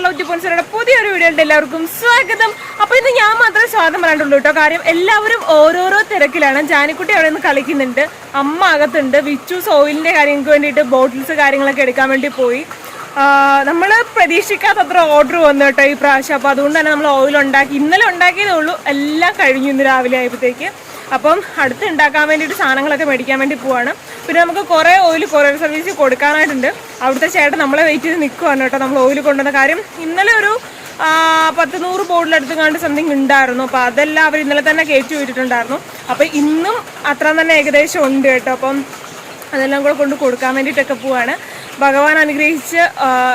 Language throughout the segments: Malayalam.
ഹലോ ജിപ്പോൻസറുടെ പുതിയൊരു വീഡിയോയുടെ എല്ലാവർക്കും സ്വാഗതം. അപ്പൊ ഇന്ന് ഞാൻ മാത്രമേ സ്വാഗതം പറയാനുള്ളൂ കേട്ടോ. കാര്യം എല്ലാവരും ഓരോരോ തിരക്കിലാണ്. ജാനിക്കുട്ടി അവിടെ നിന്ന് കളിക്കുന്നുണ്ട്. അമ്മ അകത്തുണ്ട്. വിച്ചു സോയിലിന്റെ കാര്യങ്ങൾക്ക് വേണ്ടിയിട്ട് ബോട്ടിൽസ് കാര്യങ്ങളൊക്കെ എടുക്കാൻ വേണ്ടി പോയി. നമ്മൾ പ്രതീക്ഷിക്കാത്തത്ര ഓർഡർ വന്നു കേട്ടോ ഈ പ്രാവശ്യം. അപ്പോൾ അതുകൊണ്ട് തന്നെ നമ്മൾ ഓയിൽ ഉണ്ടാക്കി. ഇന്നലെ ഉണ്ടാക്കിയതേ ഉള്ളൂ. എല്ലാം കഴിഞ്ഞു ഇന്ന് രാവിലെ ആയപ്പോഴത്തേക്ക്. അപ്പം അടുത്ത് ഉണ്ടാക്കാൻ വേണ്ടിയിട്ട് സാധനങ്ങളൊക്കെ മേടിക്കാൻ വേണ്ടി പോവാണ്. പിന്നെ നമുക്ക് കുറേ ഓയിൽ കൊറിയർ സർവീസ് കൊടുക്കാനായിട്ടുണ്ട്. അവിടുത്തെ ചേട്ടൻ നമ്മളെ വെയിറ്റ് ചെയ്ത് നിൽക്കുവാണ് കേട്ടോ നമ്മൾ ഓയിൽ കൊണ്ടുവന്ന കാര്യം. ഇന്നലെ ഒരു പത്ത് നൂറ് ബോർഡിലെടുത്ത് കണ്ട് സംതിങ് ഉണ്ടായിരുന്നു. അപ്പോൾ അതെല്ലാം അവർ ഇന്നലെ തന്നെ കയറ്റി വിട്ടിട്ടുണ്ടായിരുന്നു. അപ്പോൾ ഇന്നും അത്ര തന്നെ ഏകദേശം ഉണ്ട് കേട്ടോ. അപ്പം അതെല്ലാം കൂടെ കൊണ്ട് കൊടുക്കാൻ വേണ്ടിയിട്ടൊക്കെ പോവാണ്. ഭഗവാൻ അനുഗ്രഹിച്ച്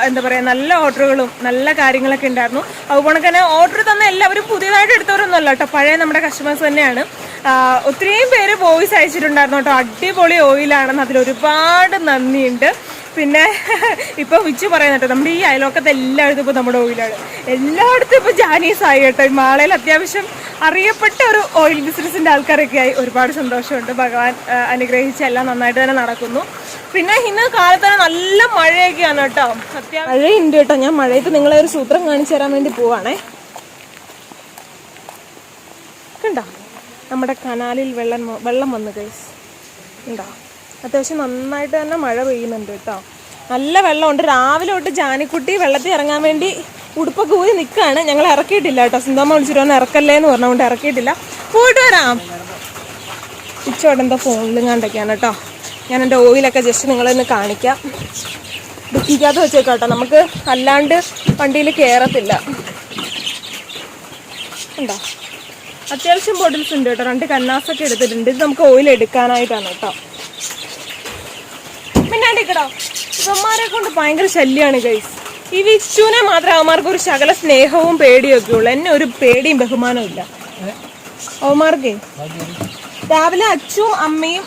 എന്താ പറയുക നല്ല ഓർഡറുകളും നല്ല കാര്യങ്ങളൊക്കെ ഉണ്ടായിരുന്നു. അതുപോലെ തന്നെ ഓർഡർ തന്ന എല്ലാവരും പുതിയതായിട്ട് എടുത്തവരൊന്നും അല്ല കേട്ടോ. പഴയ നമ്മുടെ കസ്റ്റമേഴ്സ് തന്നെയാണ്. ഒത്തിരിയും പേര് വോയിസ് അയച്ചിട്ടുണ്ടായിരുന്നു കേട്ടോ. അടിപൊളി ഓയിലാണെന്ന് അതിൽ ഒരുപാട് നന്ദിയുണ്ട്. പിന്നെ ഇപ്പൊ വിച്ചു പറയുന്നുണ്ട് നമ്മുടെ ഈ അയലോക്കത്തെ എല്ലായിടത്തും ഇപ്പൊ നമ്മുടെ ഓയിലാണ് എല്ലായിടത്തും ഇപ്പൊ ജാനീസ് ആയി കേട്ടോ. മാളയിൽ അത്യാവശ്യം അറിയപ്പെട്ട ഒരു ഓയിൽ ബിസിനസിന്റെ ആൾക്കാരൊക്കെ ആയി. ഒരുപാട് സന്തോഷമുണ്ട്. ഭഗവാൻ അനുഗ്രഹിച്ച് എല്ലാം നന്നായിട്ട് തന്നെ നടക്കുന്നു. പിന്നെ ഇന്ന് കാലത്ത് നല്ല മഴയൊക്കെയാണ് കേട്ടോ. മഴയുണ്ട് കേട്ടോ. ഞാൻ മഴയത്ത് നിങ്ങളെ ഒരു സൂത്രം കാണിച്ചു തരാൻ വേണ്ടി പോവാണേ കണ്ടോ നമ്മുടെ കനാലിൽ വെള്ളം വെള്ളം വന്നു ഗൈസ് ഉണ്ടോ? അത്യാവശ്യം നന്നായിട്ട് തന്നെ മഴ പെയ്യുന്നുണ്ട് കേട്ടോ. നല്ല വെള്ളമുണ്ട്. രാവിലെ തൊട്ട് ജാനിക്കുട്ടി വെള്ളത്തിൽ ഇറങ്ങാൻ വേണ്ടി ഉടുപ്പൊക്കെ ഊരി നിൽക്കുകയാണ് ഞങ്ങൾ ഇറക്കിയിട്ടില്ല കേട്ടോ. സുന്ദമ്മ വിളിച്ചിട്ട് വന്ന് ഇറക്കല്ലേ എന്ന് പറഞ്ഞുകൊണ്ട് ഇറക്കിയിട്ടില്ല. പോയിട്ട് വരാം. ഉച്ചയോടെ എന്താ ഫോണിലും കണ്ടൊക്കെയാണ് കേട്ടോ. ഞാൻ എന്റെ ഓയിലൊക്കെ ജസ്റ്റ് നിങ്ങളൊന്ന് കാണിക്കാം. ദുഃഖിക്കാതെ വെച്ചേക്കാം കേട്ടോ. നമുക്ക് അല്ലാണ്ട് വണ്ടിയിൽ കയറത്തില്ല ഉണ്ടോ? അത്യാവശ്യം ബോട്ടിൽസ് ഉണ്ട് കേട്ടോ. രണ്ട് കന്നാസൊക്കെ എടുത്തിട്ടുണ്ട്. ഇത് നമുക്ക് ഓയിൽ എടുക്കാനായിട്ടാണ് കേട്ടോ. മിണ്ടാണ്ടിക്കടോ ഇവന്മാരെ കൊണ്ട് ഭയങ്കര ശല്യമാണ് ഗൈസ് ഈ വിച്ചുവിനെ മാത്രം അവന്മാർക്ക് ഒരു ശകല സ്നേഹവും പേടിയും ഒക്കെ ഉള്ളു. എന്നെ ഒരു പേടിയും ബഹുമാനവും ഇല്ല. അവന്മാർക്കേ രാവിലെ അച്ഛനും അമ്മയും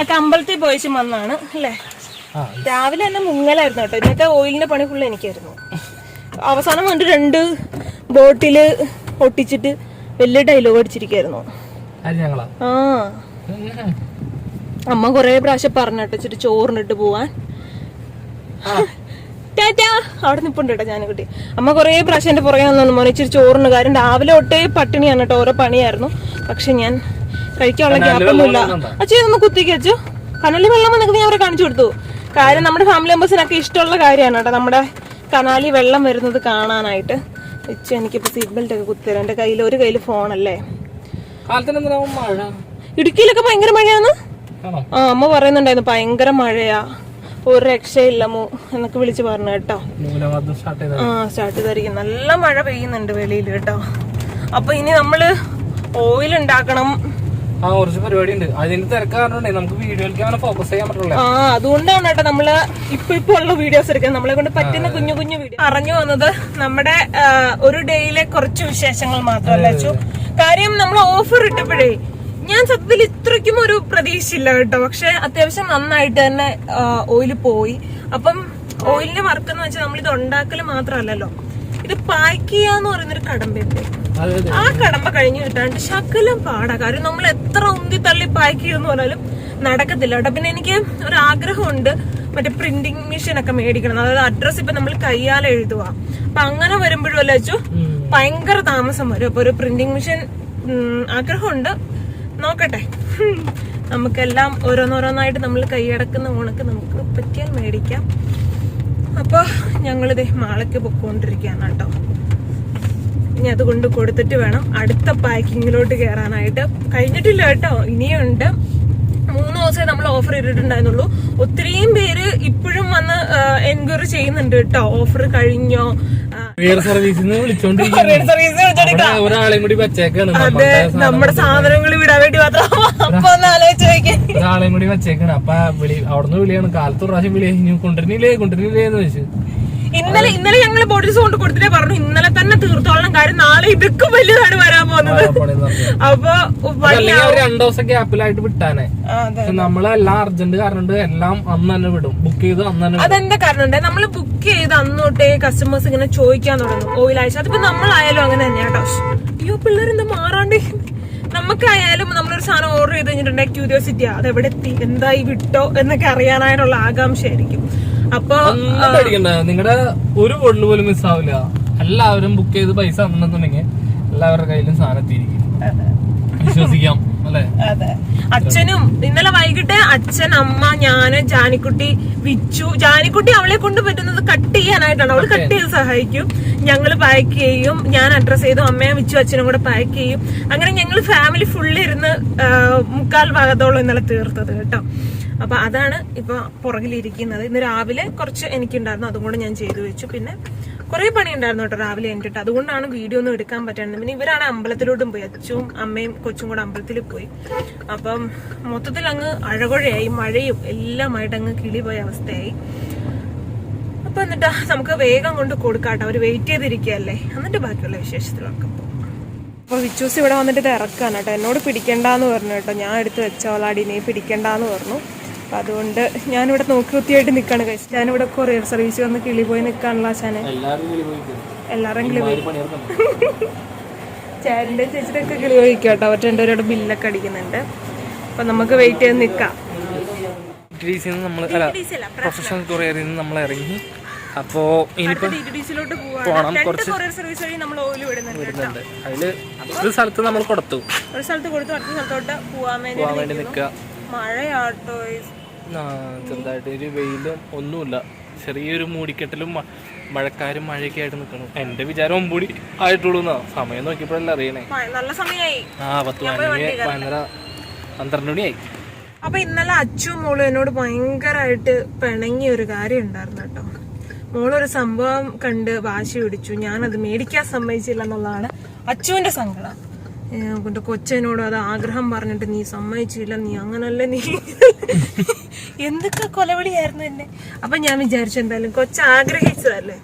ഒക്കെ അമ്പലത്തിൽ പോയിച്ചും വന്നാണ് അല്ലേ? രാവിലെ തന്നെ മുങ്ങലായിരുന്നു കേട്ടോ. ഇന്നത്തെ ഓയിലിന്റെ പണി ഫുള്ള് എനിക്കായിരുന്നു. അവസാനം കൊണ്ട് രണ്ട് ബോട്ടിൽ ഒട്ടിച്ചിട്ട് വലിയ ഡയലോഗ് അടിച്ചിരിക്കായിരുന്നു. ആ. അമ്മ കൊറേ പ്രാവശ്യം പറഞ്ഞിട്ട് ഇച്ചിരി ചോറിനിട്ട് പോവാൻ. ടാറ്റാ. അവിടെ നിപ്പുണ്ട് കേട്ടോ കുട്ടി അമ്മ കൊറേ പ്രാവശ്യം എന്റെ പുറകെ വന്നു മോനെ ഇച്ചിരി ചോറിന് കാര്യം. രാവിലെ ഒട്ടേ പട്ടിണിയാണ് കേട്ടോ ഓരോ പണിയായിരുന്നു. പക്ഷെ ഞാൻ കഴിക്കാനുള്ള ഗ്യാപ്പൊന്നുമില്ല. അച്ഛൻ ഒന്ന് കുത്തിക്ക് അച്ചു കനാലി വെള്ളം വന്നിട്ട് ഞാൻ അവരെ കാണിച്ചു കൊടുത്തു. കാര്യം നമ്മുടെ ഫാമിലി മെമ്പേഴ്സിനൊക്കെ ഇഷ്ടമുള്ള കാര്യമാണ് കേട്ടോ. നമ്മുടെ കനാലി വെള്ളം വരുന്നത് കാണാനായിട്ട്. വെച്ച് എനിക്കിപ്പോ സീറ്റ് ബെൽറ്റ് ഒക്കെ കുത്തിത്തരാം. എന്റെ കയ്യിൽ ഒരു കയ്യിൽ ഫോണല്ലേ? മഴ? ഇടുക്കിയിലൊക്കെ ഭയങ്കര മഴയാന്ന്? ആ അമ്മ പറയുന്നുണ്ടായിരുന്നു ഭയങ്കര മഴയാ. ഒരു രക്ഷയില്ല മോ എന്നൊക്കെ വിളിച്ചു പറഞ്ഞു കേട്ടോ. ആ സ്റ്റാർട്ട് ചെയ്തായിരിക്കും നല്ല മഴ പെയ്യുന്നുണ്ട് വെളിയിൽ കേട്ടോ. അപ്പൊ ഇനി നമ്മൾ ഓയിൽ ഉണ്ടാക്കണം. ആ കുറച്ച് പരിപാടി ഉണ്ട് അതിന് തിരക്ക് നമുക്ക് വീഡിയോയിലേക്ക് അങ്ങനെ ഫോക്കസ് ചെയ്യാൻ പറ്റുള്ളൂ. ആ അതുകൊണ്ടാണ് കേട്ടോ നമ്മൾ ഇപ്പൊ ഇപ്പൊ ഉള്ള വീഡിയോസ് എടുക്കുന്നത്. നമ്മളെ കൊണ്ട് പറ്റുന്ന കുഞ്ഞു കുഞ്ഞു വീഡിയോ അറിഞ്ഞു വന്നത് നമ്മുടെ ഒരു ഡേയിലെ കുറച്ച് വിശേഷങ്ങൾ മാത്രമല്ല കാര്യം നമ്മൾ ഓഫർ ഇട്ടപ്പോഴേ ഞാൻ സത്യത്തിൽ ഇത്രയ്ക്കും ഒരു പ്രതീക്ഷയില്ല കേട്ടോ. പക്ഷെ അത്യാവശ്യം നന്നായിട്ട് തന്നെ ഓയിൽ പോയി. അപ്പം ഓയിലിന്റെ വർക്ക് എന്ന് വെച്ചാൽ നമ്മൾ ഇത് ഉണ്ടാക്കൽ മാത്രമല്ലല്ലോ. ഇത് പാക്ക് ചെയ്യാന്ന് പറയുന്നൊരു കടമ്പയുണ്ട്. ആ കടമ്പ കഴിഞ്ഞു കിട്ടാണ്ട് ശകലം പാടാ. കാര്യം നമ്മൾ എത്ര ഉന്തി തള്ളി പാക്ക് ചെയ്യുമെന്ന് പറഞ്ഞാലും നടക്കത്തില്ല കേട്ടോ. പിന്നെ എനിക്ക് ഒരു ആഗ്രഹമുണ്ട് മറ്റേ പ്രിന്റിംഗ് മെഷീൻ ഒക്കെ മേടിക്കണം. അതായത് അഡ്രസ് ഇപ്പൊ നമ്മൾ കയ്യാലെ എഴുതുക അപ്പൊ അങ്ങനെ വരുമ്പോഴും അല്ല വെച്ചു ഭയങ്കര താമസം വരും. അപ്പൊ ഒരു പ്രിന്റിംഗ് മെഷീൻ ആഗ്രഹമുണ്ട്. നോക്കട്ടെ. നമുക്കെല്ലാം ഓരോന്നോരോന്നായിട്ട് നമ്മൾ കൈയടക്കുന്ന ഓണക്ക് നമുക്ക് പറ്റിയാൽ മേടിക്കാം. അപ്പൊ ഞങ്ങളിത് മാളയ്ക്ക് പൊക്കോണ്ടിരിക്കുകയാണ് കേട്ടോ. ഇനി അതുകൊണ്ട് കൊടുത്തിട്ട് വേണം അടുത്ത പാക്കിങ്ങിലോട്ട് കയറാനായിട്ട് കഴിഞ്ഞിട്ടില്ല കേട്ടോ ഇനിയുണ്ട്. മൂന്ന് ദിവസമേ നമ്മൾ ഓഫർ ഇട്ടിട്ടുണ്ടായിരുന്നുള്ളൂ. ഒത്തിരിയും പേര് ഇപ്പോഴും വന്ന് എൻക്വയറി ചെയ്യുന്നുണ്ട് കേട്ടോ. ഓഫർ കഴിഞ്ഞോ? ഒരാളെയും കൂടി വെച്ചേക്കാണ്. അതെ നമ്മുടെ സാധനങ്ങൾ വിടാൻ വേണ്ടി മാത്രം അപ്പൊ ഒന്ന് ആലോചിച്ച് ഒരാളെയും കൂടി വെച്ചേക്കാണ്. അപ്പൊ വിളി അവിടുന്ന് വിളിയാണ്. കാലത്ത് പ്രാവശ്യം വിളി കൊണ്ടുവരുന്നില്ലേ? കൊണ്ടുവരുന്നില്ലേ എന്ന് ചോദിച്ചു. ഇന്നലെ ഇന്നലെ ഞങ്ങൾ ബോട്ടിൽസ് കൊണ്ട് കൊടുത്തിട്ടേ പറഞ്ഞു. ഇന്നലെ തന്നെ തീർത്തോളം കാര്യം നാളെ ഇതൊക്കെ വലുതാണ് വരാൻ പോകുന്നത്. അപ്പൊ രണ്ടു ദിവസം ഗ്യാപ്പിലായിട്ട് വിട്ടാനെ. നമ്മളെല്ലാം അർജന്റ് കാരണം എല്ലാം അന്ന് തന്നെ വിടും. ബുക്ക് ചെയ്ത് അന്ന് തന്നെ അതെന്റെ അതെന്താ കാരണം നമ്മൾ ബുക്ക് ചെയ്ത് അന്ന് തൊട്ടേ കസ്റ്റമേഴ്സ് ഇങ്ങനെ ചോദിക്കാൻ തുടങ്ങും. ഓയിൽ ആഴ്ച അതിപ്പോ നമ്മളായാലും അങ്ങനെ തന്നെയാണ് കേട്ടോ. അയ്യോ പിള്ളേർ എന്താ മാറാണ്ട്? നമുക്കായാലും നമ്മളൊരു സാധനം ഓർഡർ ചെയ്ത് കഴിഞ്ഞിട്ടുണ്ടെങ്കിൽ ക്യൂരിയോസിറ്റിയാ അത് എവിടെ എത്തി എന്തായി വിട്ടോ? എന്നൊക്കെ അറിയാനായിട്ടുള്ള ആകാംക്ഷയായിരിക്കും. അപ്പൊ നിങ്ങളുടെ ഒരു ബോട്ടിൽ പോലും മിസ് ആവില്ല. എല്ലാവരും ബുക്ക് ചെയ്ത് പൈസ തന്നിട്ടുണ്ടെങ്കിൽ എല്ലാവരുടെ കയ്യിലും സാധനം എത്തിയിരിക്കും. വിശ്വസിക്കാം അച്ഛനും ഇന്നലെ വൈകിട്ട് അച്ഛൻ അമ്മ ഞാൻ ജാനിക്കുട്ടി വിച്ചു. ജാനിക്കുട്ടി അവളെ കൊണ്ട് പറ്റുന്നത് കട്ട് ചെയ്യാനായിട്ടാണ്. അവൾ കട്ട് ചെയ്ത് സഹായിക്കും. ഞങ്ങൾ പാക്ക് ചെയ്യും. ഞാൻ അഡ്രസ് ചെയ്തു. അമ്മയും വിച്ചു അച്ഛനും കൂടെ പാക്ക് ചെയ്യും. അങ്ങനെ ഞങ്ങൾ ഫാമിലി ഫുള്ള് ഇരുന്ന് മുക്കാൽ ഭാഗത്തോളം ഇന്നലെ തീർത്തത് കേട്ടോ. അപ്പൊ അതാണ് ഇപ്പൊ പുറകിലിരിക്കുന്നത്. ഇന്ന് രാവിലെ കുറച്ച് എനിക്കുണ്ടായിരുന്നു അതും കൂടെ ഞാൻ ചെയ്തു വെച്ചു. പിന്നെ കുറെ പണി ഉണ്ടായിരുന്നു കേട്ടോ രാവിലെ എന്നിട്ട് അതുകൊണ്ടാണ് വീഡിയോ ഒന്നും എടുക്കാൻ പറ്റാണ്ട്. പിന്നെ ഇവരാണ് അമ്പലത്തിലോട്ടും പോയി. അച്ഛനും അമ്മയും കൊച്ചും കൂടെ അമ്പലത്തിൽ പോയി. അപ്പം മൊത്തത്തിൽ അങ്ങ് അഴകുഴയായി മഴയും എല്ലാമായിട്ട് അങ്ങ് കിളി പോയ അവസ്ഥയായി. അപ്പൊ എന്നിട്ട് നമുക്ക് വേഗം കൊണ്ട് കൊടുക്കാട്ടോ അവർ വെയിറ്റ് ചെയ്തിരിക്കുകയല്ലേ. എന്നിട്ട് ബാക്കിയുള്ള വിശേഷത്തിലൊക്കെ പോകും. അപ്പൊ വിച്ചൂസ് ഇവിടെ വന്നിട്ട് ഇത് ഇറക്കാണ് കേട്ടോ. എന്നോട് പിടിക്കണ്ടെന്ന് പറഞ്ഞു കേട്ടോ. ഞാൻ എടുത്ത് വെച്ചോളാടി നീ പിടിക്കണ്ടെന്ന് പറഞ്ഞു. അപ്പൊ അതുകൊണ്ട് ഞാനിവിടെ നോക്കി കുത്തിയായിട്ട് നിക്കാണ് കഴിച്ചു ഞാനിവിടെ കൊറിയർ സർവീസ് വന്ന് കിളി പോയി നിൽക്കാനുള്ള ആശാനെ. എല്ലാവരും കിളി പോയി ചേട്ടന്റെ ചേച്ചിയുടെ ഒക്കെ കിളി പോയി കേട്ടോ. അവർ രണ്ടുപേരോട് ബില്ലൊക്കെ അടിക്കുന്നുണ്ട്. അപ്പൊ നമുക്ക് വെയിറ്റ് ചെയ്ത് നിൽക്കാം ഡിഗ്രീസിൽ നിന്ന് നമ്മൾ അല്ല പ്രൊഫഷണൽ കൊറിയറിൽ നിന്ന് നമ്മൾ ഇറങ്ങി. അപ്പോ ഇനിയിപ്പോ നമ്മൾ ഓയിൽ വിടുന്നുണ്ട്. അതിൽ ഒരു സ്ഥലത്ത് നമ്മൾ കൊടുത്തു. ഒരു സ്ഥലത്ത് കൊടുത്തു അടുത്ത സ്ഥലത്തോട്ട് പോവാൻ വേണ്ടി നിൽക്കുക മഴയാട്ടോ ചെറുതായിട്ട് ഒരു വെയിലും ഒന്നുമില്ല. ചെറിയൊരു മൂടിക്കെട്ടലും മഴക്കാരും മഴയൊക്കെ ആയിട്ട് നിൽക്കണം. എന്റെ വിചാരം ഒമ്പൂടി ആയിട്ടുള്ളൂ എന്നാ. സമയം നോക്കിയപ്പോഴല്ലേ അറിയണേ. നല്ല സമയമായി. ആ പത്ത് മണിയെ ഭയങ്കര പന്ത്രണ്ട് മണിയായി. അപ്പൊ ഇന്നലെ അച്ചു മോളും എന്നോട് ഭയങ്കരമായിട്ട് പിണങ്ങിയ ഒരു കാര്യം ഉണ്ടായിരുന്നു കേട്ടോ. മോളൊരു സംഭവം കണ്ട് വാശി പിടിച്ചു. ഞാനത് മേടിക്കാൻ സമ്മതിച്ചില്ല എന്നുള്ളതാണ് അച്ചുവിന്റെ സങ്കടം. കൊച്ചനോട് അത് ആഗ്രഹം പറഞ്ഞിട്ട് നീ സമ്മതിച്ചില്ല നീ അങ്ങനല്ലേ നീ എന്തൊക്കെ കൊലവിളിയായിരുന്നു എന്നെ. അപ്പൊ ഞാൻ വിചാരിച്ചു എന്തായാലും കൊച്ച് ആഗ്രഹിച്ചതല്ലേ.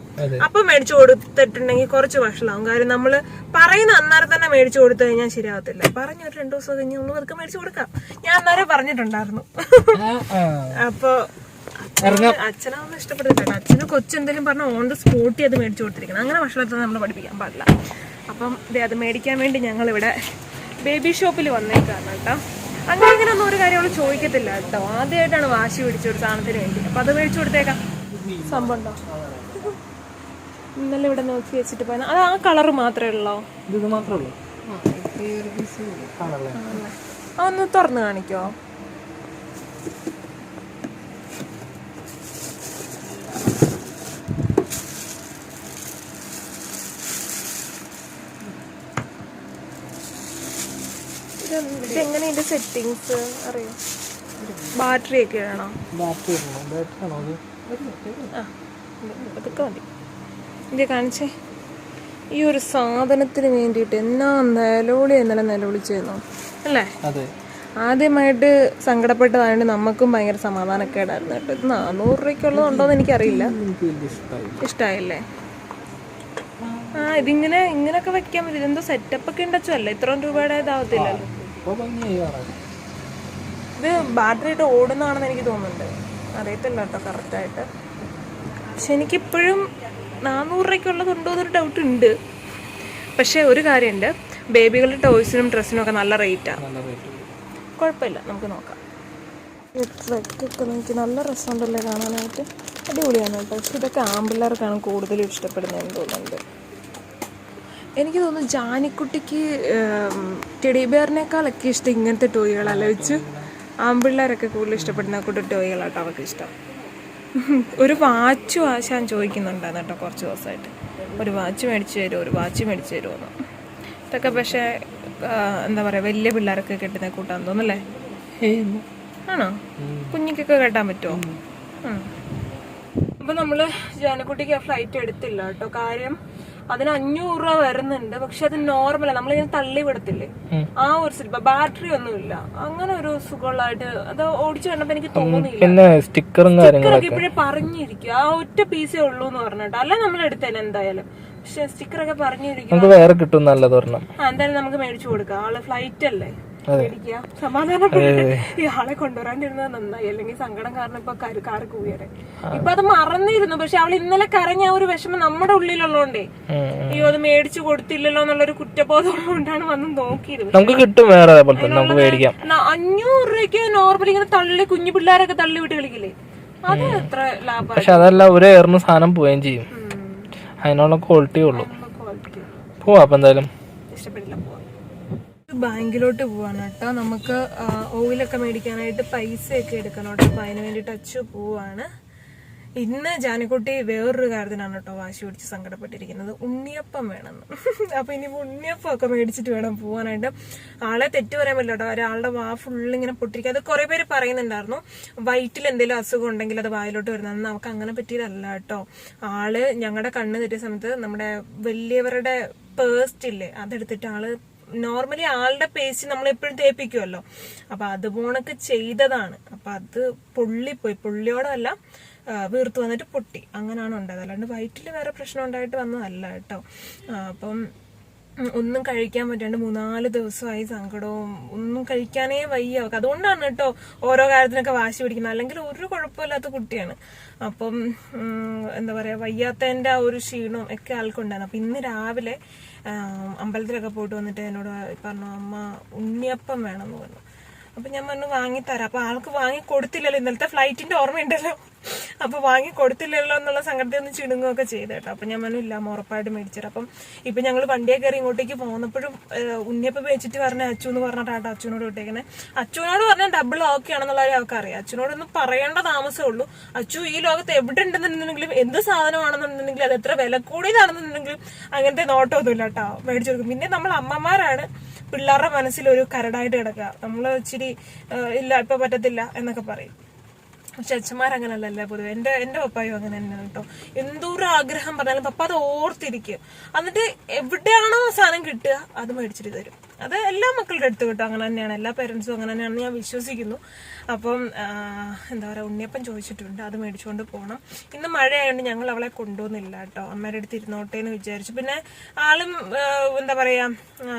അപ്പൊ മേടിച്ചു കൊടുത്തിട്ടുണ്ടെങ്കിൽ കുറച്ച് വഷളാവും. കാര്യം നമ്മൾ പറയുന്ന അന്നേരം തന്നെ മേടിച്ചു കൊടുത്തു കഴിഞ്ഞാൽ ശരിയാവത്തില്ല. പറഞ്ഞു ഒരു രണ്ടു ദിവസം കഴിഞ്ഞ് ഒന്ന് അതൊക്കെ മേടിച്ചു കൊടുക്കാം. ഞാൻ അന്നേരം പറഞ്ഞിട്ടുണ്ടായിരുന്നു. അപ്പൊ അച്ഛനൊന്നും ഇഷ്ടപ്പെടുന്നില്ല അച്ഛന് കൊച്ചെന്തെങ്കിലും പറഞ്ഞ ഓൺ ദ സ്പോട്ടി അത് മേടിച്ചു കൊടുത്തിരിക്കണം. അങ്ങനെ ഭക്ഷണത്തെ നമ്മൾ പഠിപ്പിക്കാൻ പാടില്ല. അപ്പം അത് മേടിക്കാൻ വേണ്ടി ഞങ്ങൾ ഇവിടെ ബേബി ഷോപ്പിൽ വന്നേക്കാണ് കേട്ടോ. അങ്ങനെ ഇങ്ങനെ ഒന്നും ഒരു കാര്യം അവൾ ചോദിക്കത്തില്ല കേട്ടോ. ആദ്യമായിട്ടാണ് വാശി പിടിച്ച ഒരു സാധനത്തിന് വേണ്ടി. അപ്പൊ അത് മേടിച്ചു കൊടുത്തേക്കാം. സംഭവം ഉണ്ടോ? ഇന്നലെ ഇവിടെ നോക്കി വെച്ചിട്ട് പോയ അത് ആ കളർ മാത്രമേ ഉള്ളോ? ഇത് മാത്രമേ ഉള്ളൂ. ഒന്ന് തുറന്ന് കാണിക്കോ. ഇതെങ്ങനെ ഇതിന്റെ സെറ്റിങ്സ് അറിയോ? ബാറ്ററി ഒക്കെ ആണോ ബാറ്ററി ബാറ്ററി ആണോ അതൊക്കെ മതി. ഇത് കാണിച്ചേ. ഈ ഒരു സാധനത്തിന് വേണ്ടിയിട്ട് എന്നാ നിലവിളി ഇന്നലെ നിലവിളിച്ചിരുന്നു അല്ലേ? അതെ. ആദ്യമായിട്ട് സങ്കടപ്പെട്ടതായതുകൊണ്ട് നമുക്കും ഭയങ്കര സമാധാനക്കേടായിരുന്നു കേട്ടോ. ഇത് നാനൂറ് രൂപയ്ക്കുള്ളതുണ്ടോന്ന് എനിക്കറിയില്ല. എനിക്ക് വലിയ ഇഷ്ടമായി ഇഷ്ടായില്ലേ? ആ ഇതിങ്ങനെ ഇങ്ങനെയൊക്കെ വെക്കാൻ പറ്റും ഇതെന്തോ സെറ്റപ്പ് ഒക്കെ ഉണ്ടച്ചോ അല്ലേ ഇത്രയും രൂപയുടെ ഇതാവത്തില്ലല്ലോ ഇപ്പൊ ഭംഗിയായി കാണാൻ ഇത് ബാറ്ററി ഇട്ട് ഓടുന്നതാണെന്ന് എനിക്ക് തോന്നുന്നുണ്ട്. അറിയത്തില്ല കേട്ടോ കറക്റ്റായിട്ട് പക്ഷെ എനിക്കിപ്പോഴും നാനൂറ് രൂപയ്ക്കുള്ളതുണ്ടോ എന്നൊരു ഡൗട്ട് ഉണ്ട്. പക്ഷേ ഒരു കാര്യമുണ്ട്. ബേബികളുടെ ടോയ്സിനും ഡ്രസ്സിനും ഒക്കെ നല്ല റേറ്റാണ് ആണ് കുഴപ്പമില്ല നമുക്ക് നോക്കാം. ട്രക്കൊക്കെ എനിക്ക് നല്ല രസമുണ്ടല്ലേ കാണാനായിട്ട്. അടിപൊളിയാണ് കേട്ടോ. പക്ഷെ ഇതൊക്കെ ആമ്പിള്ളേർക്കാണ് കൂടുതലും ഇഷ്ടപ്പെടുന്നതെന്ന് തോന്നുന്നുണ്ട്. എനിക്ക് തോന്നുന്നു ജാനിക്കുട്ടിക്ക് ടെഡി ബെയറിനേക്കാളൊക്കെ ഇഷ്ടം ഇങ്ങനത്തെ ടോയ്കളല്ല വെച്ച് ആമ്പിള്ളേരൊക്കെ കൂടുതൽ ഇഷ്ടപ്പെടുന്ന കൂട്ട ടോയ്കളാട്ടോ അവർക്ക് ഇഷ്ടം. ഒരു വാച്ച് ആശാൻ ചോദിക്കുന്നുണ്ടായിരുന്നു കേട്ടോ കുറച്ച് ദിവസമായിട്ട്. ഒരു വാച്ച് മേടിച്ചു തരുമോ ഒരു വാച്ച് മേടിച്ചു തരുമോ ഇതൊക്കെ പക്ഷേ എന്താ പറയുക വലിയ പിള്ളേരൊക്കെ കെട്ടുന്ന കൂട്ടാന്ന് തോന്നുന്നല്ലേ? ആണോ? കുഞ്ഞിക്കൊക്കെ കെട്ടാൻ പറ്റുമോ അപ്പം നമ്മൾ ജാനക്കുട്ടിക്ക് ആ ഫ്ലൈറ്റ് എടുത്തില്ല കേട്ടോ. കാര്യം അതിന് അഞ്ഞൂറ് രൂപ വരുന്നുണ്ട്. പക്ഷെ അത് നോർമലാ നമ്മളിങ്ങനെ തള്ളി വിടത്തില്ലേ? ആ ഒരു സിൽപ്പ ബാറ്ററി ഒന്നുമില്ല. അങ്ങനെ ഒരു സുഖമുള്ളതായിട്ട് അത് ഓടിച്ചു കണ്ടപ്പോ എനിക്ക് തോന്നിയില്ല സ്റ്റിക്കറും സ്റ്റിക്കറൊക്കെ ഇപ്പോഴേ പറഞ്ഞിരിക്കും. ആ ഒറ്റ പീസേ ഉള്ളൂ എന്ന് പറഞ്ഞിട്ട്. അല്ല നമ്മൾ എടുത്തേനെ എന്തായാലും. പക്ഷെ സ്റ്റിക്കറൊക്കെ പറഞ്ഞിരിക്കും നമുക്ക് വേറെ കിട്ടും നല്ലത് എന്തായാലും നമുക്ക് മേടിച്ചു കൊടുക്കാം. ആൾ ഫ്ലൈറ്റ് അല്ലേ? മേടിക്കുക സമാധാനപ്പെട്ട് ഈ ആളെ കൊണ്ടുവരാണ്ടിരുന്നത് നന്നായി. അല്ലെങ്കിൽ സങ്കടം കാരണം ഇപ്പൊ കാറ് കൂവിയരെ ഇപ്പൊ അത് മറന്നിരുന്നു. പക്ഷെ അവൾ ഇന്നലെ കരഞ്ഞ ഒരു വിഷമം നമ്മുടെ ഉള്ളിലുള്ളതുകൊണ്ടേ. അയ്യോ അത് മേടിച്ചു കൊടുത്തില്ലല്ലോ എന്നുള്ളൊരു കുറ്റബോധം കൊണ്ടാണ് വന്ന് നോക്കിയിരുന്നത്. നമുക്ക് കിട്ടും വേറെ നമുക്ക് മേടിക്കാം. ന- അഞ്ഞൂറ് രൂപയ്ക്ക് നോർമലി ഇങ്ങനെ തള്ളി കുഞ്ഞു പിള്ളേരൊക്കെ തള്ളി വിട്ട് കളിക്കില്ലേ? അത് എത്ര ലാഭം പക്ഷെ അതല്ല ഒരു എയറിന് സാധനം പോവുകയും ചെയ്യും. അതിനുള്ള ക്വാളിറ്റി ഉള്ളൂ. പോവാ അപ്പൊ എന്തായാലും. ഇഷ്ടപ്പെട്ടില്ല ബാങ്കിലോട്ട് പോവാണ് കേട്ടോ. നമുക്ക് ഓയിലൊക്കെ മേടിക്കാനായിട്ട് പൈസയൊക്കെ എടുക്കണം കേട്ടോ. അപ്പൊ അതിന് വേണ്ടിയിട്ട് അച്ചു പോവാണ്. ഇന്ന് ജാനക്കുട്ടി വേറൊരു കാര്യത്തിനാണ് കേട്ടോ വാശി പിടിച്ച് സങ്കടപ്പെട്ടിരിക്കുന്നത്. ഉണ്ണിയപ്പം വേണമെന്ന് അപ്പൊ ഇനി ഉണ്ണിയപ്പം ഒക്കെ മേടിച്ചിട്ട് വേണം പോവാനായിട്ട്. ആളെ തെറ്റ് പറയാൻ പറ്റില്ല കേട്ടോ. ഒരാളുടെ വാ ഫുള്ള് ഇങ്ങനെ പൊട്ടിരിക്കുക അത് കുറെ പേര് പറയുന്നുണ്ടായിരുന്നു. വയറ്റിൽ എന്തെങ്കിലും അസുഖം ഉണ്ടെങ്കിൽ അത് വായിലോട്ട് വരുന്നത്. നമുക്ക് അങ്ങനെ പറ്റിയതല്ല കേട്ടോ. ആൾ ഞങ്ങളുടെ കണ്ണ് തെറ്റിയ സമയത്ത് നമ്മുടെ വലിയവരുടെ പേസ്റ്റ് ഇല്ലേ അതെടുത്തിട്ട് ആൾ നോർമലി ആളുടെ പേസ്റ്റ് നമ്മൾ എപ്പോഴും തേപ്പിക്കുമല്ലോ അപ്പൊ അതുപോണൊക്കെ ചെയ്തതാണ്. അപ്പൊ അത് പൊള്ളിപ്പോയി. പൊള്ളിയോടല്ല വീർത്ത് വന്നിട്ട് പൊട്ടി. അങ്ങനെയാണ് ഉണ്ടായത്. അല്ലാണ്ട് വയറ്റിൽ വേറെ പ്രശ്നം ഉണ്ടായിട്ട് വന്നതല്ല കേട്ടോ. അപ്പം ഒന്നും കഴിക്കാൻ പറ്റാണ്ട് മൂന്നാൽ ദിവസമായി സങ്കടവും ഒന്നും കഴിക്കാനേ വയ്യ. അതുകൊണ്ടാണ് കേട്ടോ ഓരോ കാര്യത്തിനൊക്കെ വാശി പിടിക്കുന്നത്. അല്ലെങ്കിൽ ഒരു കുഴപ്പമില്ലാത്ത കുട്ടിയാണ്. അപ്പം എന്താ പറയാ വയ്യാത്തതിന്റെ ആ ഒരു ക്ഷീണവും ഒക്കെ ആൾക്കുണ്ടായിരുന്നു. അപ്പൊ ഇന്ന് രാവിലെ അമ്പലത്തിലൊക്കെ പോയിട്ട് വന്നിട്ട് എന്നോട് പറഞ്ഞു അമ്മ ഉണ്ണിയപ്പം വേണമെന്ന് പറഞ്ഞു. അപ്പൊ ഞാൻ പറഞ്ഞു വാങ്ങിത്തരാം അപ്പൊ ആൾക്ക് വാങ്ങി കൊടുത്തില്ലല്ലോ. ഇന്നലത്തെ ഫ്ലൈറ്റിന്റെ ഓർമ്മയുണ്ടല്ലോ. അപ്പൊ വാങ്ങി കൊടുത്തില്ലല്ലോ എന്നുള്ള സങ്കടത്തിൽ ഒന്ന് ചിണുങ്ങുകയൊക്കെ ചെയ്തു കേട്ടോ. അപ്പൊ ഞാൻ പറഞ്ഞു ഇല്ല ഉറപ്പായിട്ട് മേടിച്ചിട്ട് അപ്പം ഇപ്പൊ ഞങ്ങൾ വണ്ടിയെ കയറി ഇങ്ങോട്ടേക്ക് പോകുന്നപ്പോഴും ഉണ്ണിയപ്പം വെച്ചിട്ട് പറഞ്ഞ അച്ചു എന്ന് പറഞ്ഞിട്ടാട്ടോ അച്ഛനോട് വിട്ടേക്കുന്നത് അച്ഛനോട് പറഞ്ഞാൽ ഡബിൾ ഓക്കെ ആണെന്നുള്ള അവർക്ക് അറിയാം അച്ഛനോടൊന്നും പറയേണ്ട താമസമേ ഉള്ളൂ. അച്ചു ഈ ലോകത്ത് എവിടെ ഉണ്ടെന്നുണ്ടെങ്കിലും എന്ത് സാധനമാണെന്നുണ്ടെങ്കിലും അത് എത്ര വില കൂടിയതാണെന്നുണ്ടെങ്കിലും അങ്ങനത്തെ നോട്ടമൊന്നുമില്ല കേട്ടോ. മേടിച്ചു കൊടുക്കും. പിന്നെ നമ്മൾ അമ്മമാരാണ്. പിള്ളേരുടെ മനസ്സിൽ ഒരു കരടായിട്ട് കിടക്കുക. നമ്മൾ ഇച്ചിരി ഇല്ല ഇപ്പൊ പറ്റത്തില്ല എന്നൊക്കെ പറയും. പക്ഷെ അച്ഛന്മാർ അങ്ങനല്ലല്ലേ പൊതുവെ. എന്റെ എന്റെ പപ്പായും അങ്ങനെ തന്നെയാണ് കേട്ടോ. എന്തോരം ആഗ്രഹം പറഞ്ഞാലും പപ്പ അത് ഓർത്തിരിക്കും. എന്നിട്ട് എവിടെയാണോ സാധനം കിട്ടുക അത് മേടിച്ചിട്ട് തരും. അത് എല്ലാ മക്കളുടെ അടുത്ത് കിട്ടും. അങ്ങനെ തന്നെയാണ്. എല്ലാ പേരൻസും അങ്ങനെ തന്നെയാണെന്ന് ഞാൻ വിശ്വസിക്കുന്നു. അപ്പം എന്താ പറയുക ഉണ്ണിയപ്പം ചോദിച്ചിട്ടുണ്ട്. അത് മേടിച്ചുകൊണ്ട് പോകണം ഇന്ന് മഴയായതുകൊണ്ട് ഞങ്ങൾ അവളെ കൊണ്ടുവന്നില്ല കേട്ടോ. അമ്മയുടെ അടുത്ത് ഇരുന്നോട്ടെ എന്ന് വിചാരിച്ചു. പിന്നെ ആളും എന്താ പറയാ ആ,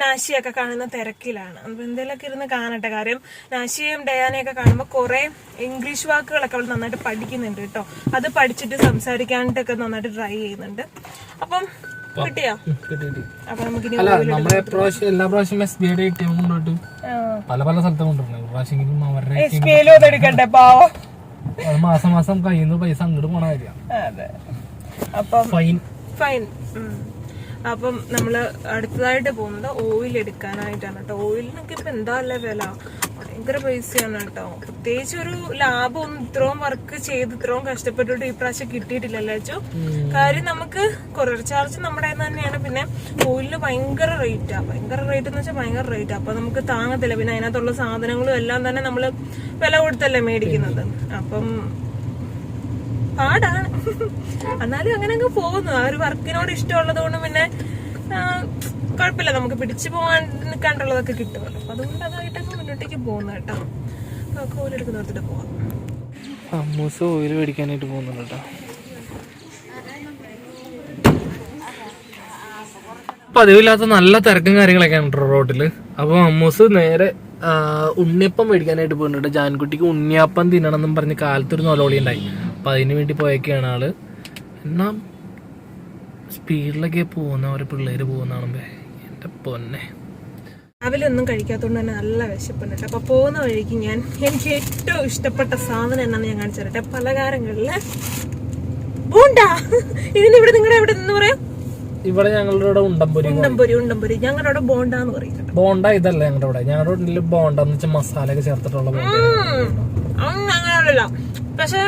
നാശിയൊക്കെ കാണുന്ന തിരക്കിലാണ്. അപ്പൊ എന്തെങ്കിലുമൊക്കെ ഇരുന്ന് കാണട്ടെ. കാര്യം നാശിയെയും ഡയാനയൊക്കെ കാണുമ്പോൾ കുറെ ഇംഗ്ലീഷ് വാക്കുകളൊക്കെ അവൾ നന്നായിട്ട് പഠിക്കുന്നുണ്ട് കേട്ടോ അത് പഠിച്ചിട്ട് സംസാരിക്കാനായിട്ടൊക്കെ നന്നായിട്ട് ട്രൈ ചെയ്യുന്നുണ്ട്. അപ്പം കിട്ടിയോ? അപ്പൊ നമുക്കിനി അല്ല നമ്മളെ പ്രാവശ്യം എല്ലാ പ്രാവശ്യം എസ് ബി ഐയുടെ എ ടി എം കൊണ്ടുപോയിട്ട് പല പല സ്ഥലത്തും കൊണ്ടുവരണം പ്രാവശ്യമെങ്കിലും അവരുടെ എസ് പി ഐയിലും എടുക്കട്ടെ പാവം. അത് മാസം മാസം കയ്യിൽ നിന്ന് പൈസ അങ്ങോട്ട് പോണ കാര്യമാണ്. അപ്പം ഫൈൻ ഫൈൻ അപ്പം നമ്മൾ അടുത്തതായിട്ട് പോകുന്നത് ഓയിൽ എടുക്കാനായിട്ടാണ് കേട്ടോ. ഓയിലിനൊക്കെ ഇപ്പം എന്താ അല്ലേ വില? ഭയങ്കര പൈസയാണ് കേട്ടോ. പ്രത്യേകിച്ച് ഒരു ലാഭം ഇത്രയും വർക്ക് ചെയ്ത് ഇത്രയും കഷ്ടപ്പെട്ടിട്ട് ഈ പ്രാവശ്യം കിട്ടിയിട്ടില്ലല്ലോ അച്ചു. കാര്യം നമുക്ക് കൊറിയർ ചാർജ് നമ്മുടെ തന്നെയാണ്. പിന്നെ ഓയിലിന് ഭയങ്കര റേറ്റാ ഭയങ്കര റേറ്റ് എന്ന് വെച്ചാൽ ഭയങ്കര റേറ്റ് അപ്പൊ നമുക്ക് താങ്ങത്തില്ല. പിന്നെ അതിനകത്തുള്ള സാധനങ്ങളും എല്ലാം തന്നെ നമ്മൾ വില കൊടുത്തല്ലേ മേടിക്കുന്നത്. അപ്പം പാടാണ്. എന്നാലും അങ്ങനെ അങ്ങ് പോകുന്നു. ആ ഒരു വർക്കിനോട് ഇഷ്ടമുള്ളത് കൊണ്ട് പിന്നെ കുഴപ്പമില്ല. നമുക്ക് പിടിച്ചു പോകാൻ നിൽക്കാണ്ടുള്ളതൊക്കെ കിട്ടുമല്ലോ അപ്പൊ അതുകൊണ്ട് അതായിട്ട് മുന്നോട്ടേക്ക് പോകുന്നു കേട്ടോ. കോലെടുക്കുന്ന നിർത്തിട്ട് പോവാം. അമ്മൂസ് ഓയിൽ മേടിക്കാനായിട്ട് പോകുന്നുണ്ട് പതിവില്ലാത്ത നല്ല തിരക്കും കാര്യങ്ങളൊക്കെയാണ് കേട്ടോ റോഡിൽ അപ്പൊ അമ്മൂസ് നേരെ ഉണ്ണിയപ്പം മേടിക്കാനായിട്ട് പോകുന്നുണ്ട് ജാൻകുട്ടിക്ക് ഉണ്ണിയപ്പം തിന്നണം എന്നും പറഞ്ഞ് കാലത്തൊരു നൊലോളി ഉണ്ടായി അപ്പൊ അതിന് വേണ്ടി പോയേക്കാണ് ആൾ. എന്നാ സ്പീഡിലൊക്കെ പോകുന്ന ഓരോ പിള്ളേര് പോകുന്നതാണുമ്പേ എന്റെ പൊന്നെ. രാവിലെ ഒന്നും കഴിക്കാത്തതുകൊണ്ട് തന്നെ നല്ല വിശപ്പുണ്ട് കേട്ടോ. അപ്പൊ പോകുന്ന വഴിക്ക് ഞാൻ എനിക്ക് ഏറ്റവും ഇഷ്ടപ്പെട്ട സാധനം എന്നാന്ന് ഞാൻ കാണിച്ചു തരട്ടെ പലകാരങ്ങളിൽ ബൂണ്ട ഇതിന് ഇവിടെ നിങ്ങളുടെ എവിടെ നിന്ന് പറയാം. ഇവിടെ ഞങ്ങളുടെ ഇവിടെ ഉണ്ടംപൊരി ഉണ്ടംപൊരി ഉണ്ടംപൊരി. ഞങ്ങളുടെ അവിടെ ബോണ്ട എന്ന് പറയും ബോണ്ട ഇതല്ല ഞങ്ങളുടെ ഇവിടെ. ഞങ്ങളുടെ വീട്ടിൽ ബോണ്ട എന്ന് വെച്ചാൽ മസാല ഒക്കെ ചേർത്തിട്ടുള്ള അങ്ങനെയല്ല പക്ഷെ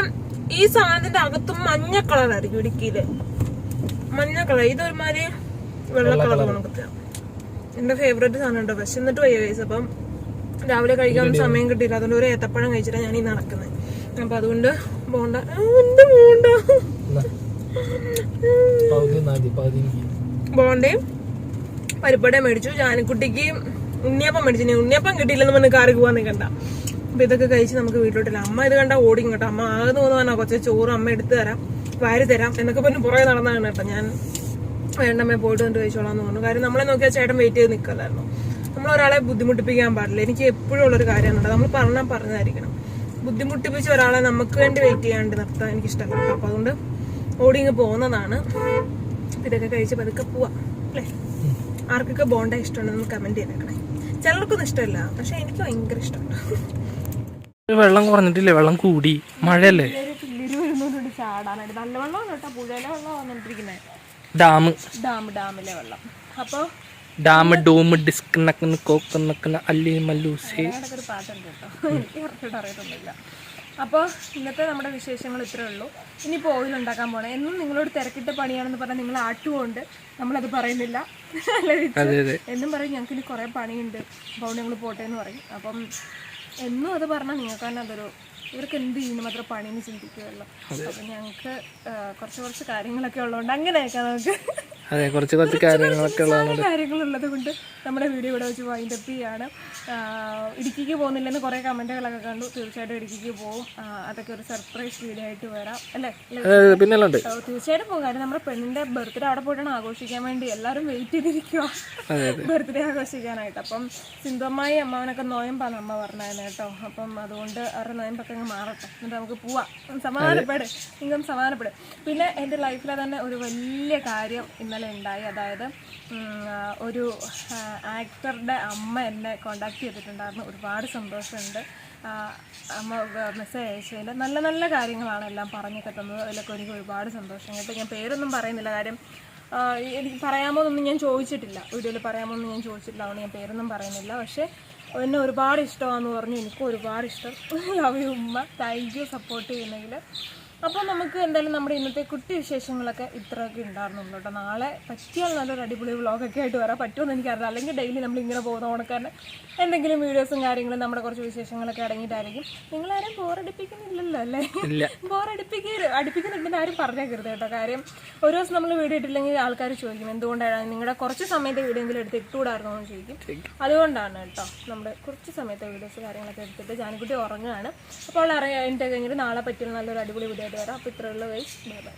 ഈ സാധനത്തിന്റെ അകത്തും മഞ്ഞ കളറായിരിക്കും ഇടുക്കിയിൽ. മഞ്ഞ കളർ ഇതൊരുമാതിരി വെള്ള കളർ കണക്കത്തെ എന്റെ ഫേവറേറ്റ് സാധനം ഉണ്ടോ പക്ഷെ എന്നിട്ട് വയ്യ കഴിച്ചു അപ്പം രാവിലെ കഴിക്കാൻ സമയം കിട്ടിയില്ല. അതുകൊണ്ട് ഒരു ഏത്തപ്പഴം കഴിച്ചിട്ടാണ് ഞാൻ ഈ നടക്കുന്നത് അപ്പൊ അതുകൊണ്ട് പോണ്ട. എന്റെ എന്ത് പോണ്ട? എനിക്ക്. ബോണ്ടയും പരിപ്പടയും മേടിച്ചു. ജാനിക്കുട്ടിക്ക് ഉണ്ണിയപ്പം മേടിച്ചു ഉണ്ണിയപ്പം കിട്ടിയില്ലെന്ന് പറഞ്ഞ് കാറി പോവാൻ നിൽക്കണ്ട അപ്പൊ ഇതൊക്കെ കഴിച്ച് നമുക്ക് വീട്ടിലോട്ടില്ല. അമ്മ ഇത് കണ്ട ഓടിക്കും കേട്ടോ. അമ്മ ആകെ തോന്നുവാനോ കൊച്ചു ചോറ് അമ്മ എടുത്തു തരാം വാരി തരാം എന്നൊക്കെ പറഞ്ഞ് പുറകെ നടന്നാണ് കേട്ടോ. ഞാൻ വേണ്ടമ്മേ പോയിട്ട് വന്നിട്ട് കഴിച്ചോളാം എന്ന് പറഞ്ഞു. കാര്യം നമ്മളെ നോക്കിയാൽ ചേട്ടൻ വെയിറ്റ് ചെയ്ത് നിൽക്കല്ലായിരുന്നു നമ്മൾ ഒരാളെ ബുദ്ധിമുട്ടിപ്പിക്കാൻ പാടില്ല. എനിക്ക് എപ്പോഴും ഉള്ളൊരു കാര്യമാണ്. നമ്മൾ പറഞ്ഞാൽ പറഞ്ഞതായിരിക്കണം. ബുദ്ധിമുട്ടിപ്പിച്ച ഒരാളെ നമുക്ക് വേണ്ടി വെയിറ്റ് ചെയ്യാണ്ട് നിർത്താൻ എനിക്ക് ഇഷ്ടമല്ല കേട്ടോ അപ്പൊ അതുകൊണ്ട് ഓടിങ്ങ് പോകുന്നതാണ്. ഇതൊക്കെ കഴിച്ച് പതുക്കെ പോവാം. അല്ലേ? ആർക്കൊക്കെ ബോണ്ട ഇഷ്ടമുണ്ടെന്ന് കമന്റ് ചെയ്തേക്കണേ. ചിലർക്കൊന്നും ഇഷ്ടമില്ല. പക്ഷെ എനിക്ക് ഭയങ്കര ഇഷ്ടമുണ്ട് ഈ വെള്ളം കുറഞ്ഞിട്ടില്ലേ? വെള്ളം കൂടി. മഴയല്ലേ? നല്ല വെള്ളമാണ് കേട്ടോ. പുഴയിലെ വെള്ളം വന്നിട്ടിരിക്കുന്നത് ഡാം. ഡാം ഡാമിലെ വെള്ളം. അപ്പോ ഡാം ഡോം ഡിസ്ക് നക്കുന്ന കോക്ക് നക്കുന്ന അല്ലി മല്ലൂസേ ഞങ്ങളുടെ ഒരു പാട്ടുണ്ട് കേട്ടോ. എനിക്ക് കറക്റ്റായിട്ട് അറിയത്തൊന്നുമില്ല. അപ്പോൾ ഇന്നത്തെ നമ്മുടെ വിശേഷങ്ങൾ ഇത്രേ ഉള്ളൂ. ഇനിയിപ്പോൾ ഓയിൽ ഉണ്ടാക്കാൻ പോകണം എന്നും നിങ്ങളോട് തിരക്കിട്ട പണിയാണെന്ന് പറഞ്ഞാൽ നിങ്ങൾ ആട്ടുകൊണ്ട് നമ്മളത് പറയുന്നില്ല. എന്നും പറയും ഞങ്ങൾക്ക് ഇനി കുറേ പണിയുണ്ട്. അപ്പോൾ ഞങ്ങൾ പോട്ടെ എന്ന് പറയും. അപ്പം എന്നും അത് പറഞ്ഞാൽ നിങ്ങൾക്ക് തന്നെ അതൊരു ഇവർക്ക് എന്ത് ചെയ്യുന്നു മാത്രം പണിയെന്ന് ചിന്തിക്കുമല്ലോ അപ്പം ഞങ്ങൾക്ക് കുറച്ച് കുറച്ച് കാര്യങ്ങളൊക്കെ ഉള്ളതുകൊണ്ട് അങ്ങനെയൊക്കെ നമുക്ക് അതെ കുറച്ച് കുറച്ച് കാര്യങ്ങളൊക്കെ ഉള്ളതാണ് കാര്യങ്ങളുള്ളത് കൊണ്ട് നമ്മുടെ വീഡിയോ ഇവിടെ വെച്ച് വൈൻഡ് അപ്പ് ചെയ്യാണ്. ഇടുക്കിക്ക് പോകുന്നില്ലെന്ന് കുറേ കമന്റുകളൊക്കെ കണ്ടു. തീർച്ചയായിട്ടും ഇടുക്കിക്ക് പോകും അതൊക്കെ ഒരു സർപ്രൈസ് വീഡിയോ ആയിട്ട് വരാം. അല്ലേ? പിന്നെ തീർച്ചയായിട്ടും പോകും കാര്യം നമ്മുടെ പെണ്ണിന്റെ ബർത്ത്ഡേ അവിടെ പോയിട്ടാണ് ആഘോഷിക്കാൻ വേണ്ടി എല്ലാവരും വെയിറ്റ് ചെയ്തിരിക്കുക. ബർത്ത്ഡേ ആഘോഷിക്കാനായിട്ട്. അപ്പം സിന്ധുമായി അമ്മാവനൊക്കെ നോയമ്പാണ് അമ്മ പറഞ്ഞായിരുന്നു കേട്ടോ. അപ്പം അതുകൊണ്ട് അവരുടെ നോയമ്പൊക്കെ അങ്ങ് മാറട്ടെ. എന്നിട്ട് നമുക്ക് പോവാം. സമാധാനപ്പെട്. നിങ്ങൾക്കും സമാധാനപ്പെട്. പിന്നെ എന്റെ ലൈഫിലെ തന്നെ ഒരു വലിയ കാര്യം ഇന്നലെ ഉണ്ടായി. അതായത് ഒരു ആക്ടറുടെ അമ്മ എന്നെ കോണ്ടാക്ട് ചെയ്തിട്ടുണ്ടായിരുന്നു. ഒരുപാട് സന്തോഷമുണ്ട്. അമ്മ മെസ്സേജ് അയച്ചതിൽ നല്ല നല്ല കാര്യങ്ങളാണ് എല്ലാം പറഞ്ഞൊക്കെ തന്നത്. അതിലൊക്കെ എനിക്ക് ഒരുപാട് സന്തോഷം കേട്ടോ ഞാൻ പേരൊന്നും പറയുന്നില്ല. കാര്യം എനിക്ക് പറയാമോ എന്നൊന്നും ഞാൻ ചോദിച്ചിട്ടില്ല. വീഡിയോയിൽ പറയാമോ എന്ന് ഞാൻ ചോദിച്ചിട്ടില്ല. അതുകൊണ്ട് ഞാൻ പേരൊന്നും പറയുന്നില്ല. പക്ഷേ എന്നെ ഒരുപാട് ഇഷ്ടമാണെന്ന് പറഞ്ഞു. എനിക്കും ഒരുപാട് ഇഷ്ടം. ലവ് യു ഉമ്മ താങ്ക് യു സപ്പോർട്ട് ചെയ്യുന്നതിൽ അപ്പോൾ നമുക്ക് എന്തായാലും നമ്മുടെ ഇന്നത്തെ കുട്ടി വിശേഷങ്ങളൊക്കെ ഇത്രയൊക്കെ ഉണ്ടായിരുന്നുള്ളൂ കേട്ടോ നാളെ പറ്റിയാൽ നല്ലൊരു അടിപൊളി വ്ളോഗൊക്കെ ആയിട്ട് വരാൻ പറ്റുമെന്ന് എനിക്കറിയില്ല. അല്ലെങ്കിൽ ഡെയിലി നമ്മൾ ഇങ്ങനെ പോകുന്ന ഉണക്കാരനെ എന്തെങ്കിലും വീഡിയോസും കാര്യങ്ങളും നമ്മുടെ കുറച്ച് വിശേഷങ്ങളൊക്കെ അടങ്ങിയിട്ടായിരിക്കും. നിങ്ങളാരും ബോറടിപ്പിക്കുന്നില്ലല്ലോ അല്ലേ? ഇല്ല. ബോറടിപ്പിക്കരുത് അടുപ്പിക്കുന്നുണ്ടെന്ന് ആരും പറഞ്ഞേക്കരുത് കേട്ടോ. കാര്യം ഒരു ദിവസം നമ്മൾ വീഡിയോ ഇട്ടില്ലെങ്കിൽ ആൾക്കാർ ചോദിക്കും എന്തുകൊണ്ടാണ് നിങ്ങളുടെ കുറച്ച് സമയത്തെ വീഡിയോ എങ്കിലും എടുത്ത് ഇട്ടുകൂടായിരുന്നോ? എന്ന് ചോദിക്കും. അതുകൊണ്ടാണ് കേട്ടോ നമ്മുടെ കുറച്ച് സമയത്തെ വീഡിയോസ് കാര്യങ്ങളൊക്കെ എടുത്തിട്ട് ജാനിക്കുട്ടി ഉറങ്ങുകയാണ്. അപ്പോൾ അവൾ അറിയാം എന്റെ കഴിഞ്ഞിട്ട് നാളെ പറ്റിയ നല്ലൊരു അടിപൊളി വീഡിയോ ആയിട്ട് വരാം അപ്പോൾ ഇത്രയുള്ള വൈസ് ബൈ ബൈ